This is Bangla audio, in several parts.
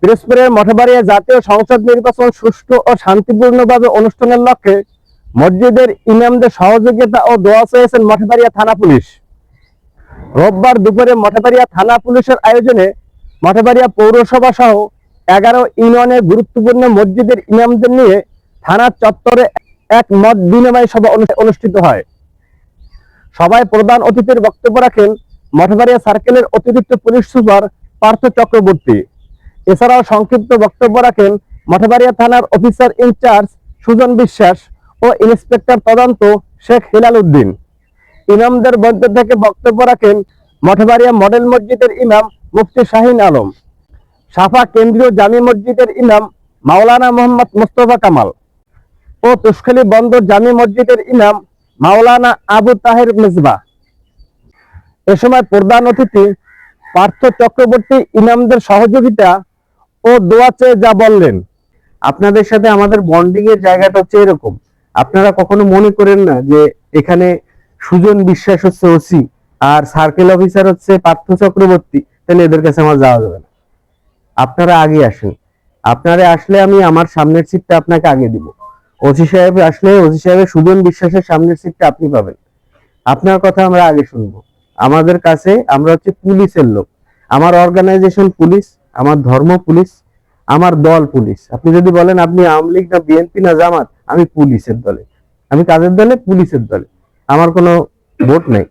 পিরোজপুরের মঠবাড়িয়া জাতীয় সংসদ নির্বাচন সুষ্ঠু ও শান্তিপূর্ণভাবে অনুষ্ঠানের লক্ষ্যে মসজিদের ইমামদের সহযোগিতা ও দোয়া চেয়েছেন মঠবাড়িয়া থানা পুলিশ। রোববার দুপুরে মঠবাড়িয়া থানা পুলিশের আয়োজনে মঠবাড়িয়া পৌরসভা সহ এগারো ইউনিয়নের গুরুত্বপূর্ণ মসজিদের ইমামদের নিয়ে থানার চত্বরে এক মত বিনিময় সভা অনু- অনুষ্ঠিত হয়। সভায় প্রধান অতিথির বক্তব্য রাখেন মঠবাড়িয়া সার্কেলের অতিরিক্ত পুলিশ সুপার পার্থ চক্রবর্তী। এছাড়াও সংক্ষিপ্ত বক্তব্য রাখেন মঠবাড়িয়া থানার অফিসার ইনচার্জ সুজন বিশ্বাস ও ইন্সপেক্টর তদন্ত শেখ হিলাল উদ্দিন। ইমামদের মধ্যে থেকে বক্তব্য রাখেন মঠবাড়িয়া মডেল মসজিদের ইমাম মুফতি শাহিন আলম, সাফা কেন্দ্রীয় জামি মসজিদের ইমাম মাওলানা মোহাম্মদ মুস্তফা কামাল ও তুষ্খালী বন্দর জামি মসজিদের ইমাম মাওলানা আবু তাহের মেজবা। এ সময় প্রধান অতিথি পার্থ চক্রবর্তী ইমামদের সহযোগিতা ও দোয়া চেয়ে যা বললেন। আপনাদের সাথে আমাদের বন্ডিং এর জায়গাটা হচ্ছে এরকম। আপনারা কখনো মনে করেন না যে এখানে সুজন বিশ্বাস হচ্ছে ওসি আর সার্কেল অফিসার হচ্ছে পার্থ চক্রবর্তী? তাহলে এদের কাছে আমার যাওয়া যাবে না। আপনারা আগে আসেন। আপনারা আসলে আমি আমার সামনের সিটটা আপনাকে আগে দিব। ওসি সাহেব আসলে ওসি সাহেবের সুজন বিশ্বাসের সামনের সিটটা আপনি পাবেন। আপনার কথা আমরা আগে শুনব। আমাদের কাছে আমরা হচ্ছে পুলিশের লোক। আমার অর্গানাইজেশন পুলিশ, আমার ধর্ম পুলিশ, আমার দল পুলিশ। আপনি যদি বলেন, আপনি আওয়ামী লীগ না বিএনপি না জামাত? আমি পুলিশের দলে। আমি কাদের দলে? পুলিশের দলে। আমার কোনো ভোট নেই।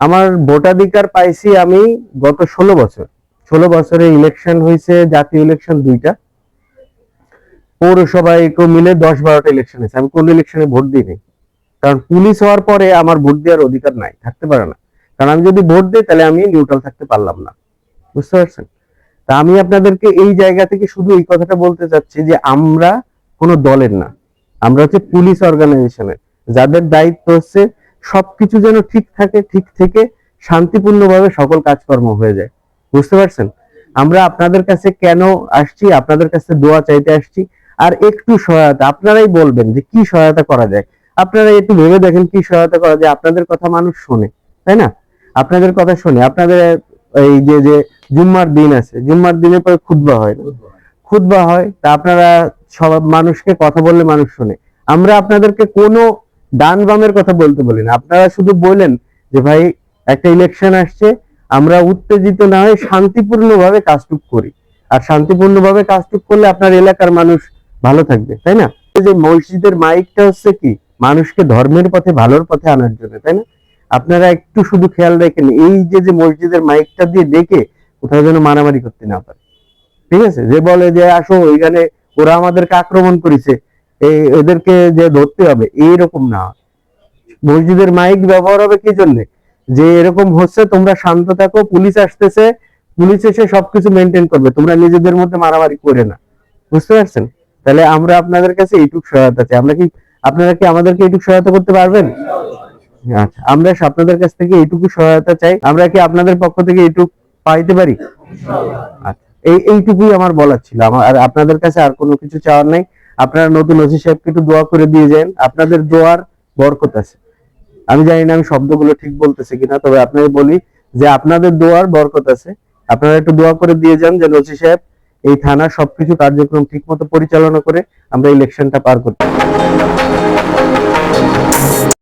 আমার ভোটাধিকার পাইছি আমি গত ষোলো বছর। ষোলো বছরে ইলেকশন হয়েছে জাতীয় ইলেকশন দুইটা। পৌরসভায় মিলে দশ বারোটা ইলেকশন হয়েছে। আমি কোন ইলেকশনে ভোট দিইনি। কারণ পুলিশ হওয়ার পরে আমার ভোট দেওয়ার অধিকার নাই, থাকতে পারে না। কারণ আমি যদি ভোট দিই, তাহলে আমি নিউট্রাল থাকতে পারলাম না। বুঝতে পারছেন? তা আমি আপনাদেরকে এই জায়গা থেকে শুধু এই কথাটা বলতে চাচ্ছি যে আমরা কোনো দলের না। আমরা হচ্ছে পুলিশ অর্গানাইজেশনের। যাদের দায়িত্ব হচ্ছে সবকিছু যেন ঠিক থাকে, ঠিক থেকে শান্তিপূর্ণভাবে সকল কাজকর্ম হয়ে যায়। বুঝতে পারছেন? আমরা আপনাদের কাছে কেন আসছি? আপনাদের কাছে দোয়া চাইতে আসছি। আর একটু সহায়তা, আপনারাই বলবেন যে কি সহায়তা করা যায়। আপনারা একটু ভেবে দেখেন কি সহায়তা করা যে আপনাদের কথা মানুষ শোনে, তাই না? আপনাদের কথা শোনে। আপনাদের এই যে যে জুম্মার দিন আছে, জুম্মার দিনের পরে খুতবা হয়। না খুতবা হয়, তা আপনারা সব মানুষকে কথা বললে মানুষ শোনে। আমরা আপনাদেরকে কোনো ডান বামের কথা বলতে বলি না। আপনারা শুধু বলেন যে, ভাই, একটা ইলেকশন আসছে, আমরা উত্তেজিত না হয়ে শান্তিপূর্ণভাবে কাজটুক করি। আর শান্তিপূর্ণভাবে কাজটুক করলে আপনার এলাকার মানুষ ভালো থাকবে, তাই না? যে মসজিদের মাইকটা হচ্ছে কি? মানুষকে ধর্মের পথে, ভালোর পথে আনার জন্য, তাই না? আপনারা একটু শুধু খেয়াল রাখেন, এই যে যে মসজিদের মাইকটা দিয়ে ডেকে কোথাও যেন মারামারি করতে না পারে। ঠিক আছে? যে বলে যে, আসো, এখানে ওরা আমাদেরকে আক্রমণ করেছে এই এদেরকে যে ধরতে হবে, এইরকম না। মসজিদের মাইক ব্যবহার হবে কি জন্য? যে এরকম হচ্ছে, তোমরা শান্ত থাকো, পুলিশ আসতেছে, পুলিশ এসে সবকিছু মেনটেন করবে, তোমরা নিজেদের মধ্যে মারামারি করে না। বুঝতে পারছেন? তাহলে আমরা আপনাদের কাছে এইটুক সহায়তা চাই। আমরা কি আপনারা কি আমাদেরকে এইটুক সহায়তা করতে পারবেন? আচ্ছা আমরা আপনাদের কাছ থেকে এইটুকু সহায়তা চাই। আমরা কি আপনাদের পক্ষ থেকে এইটুক পাইতে পারি? আচ্ছা এই এইটুকুই আমার বলার ছিল। আর আপনাদের কাছে আর কোনো কিছু চাওয়ার নাই। আপনারা নতুন ওসি সাহেবকে একটু দোয়া করে দিয়ে যান। আপনাদের দোয়ার বরকত আছে। আমি জানি না আমি শব্দগুলো ঠিক বলতেছি কিনা, তবে আপনাকে বলি যে আপনাদের দোয়ার বরকত আছে। আপনারা একটু দোয়া করে দিয়ে যান যে ওসি সাহেব এই থানার সবকিছু কার্যক্রম ঠিকমতো পরিচালনা করে আমরা ইলেকশনটা পার করতে।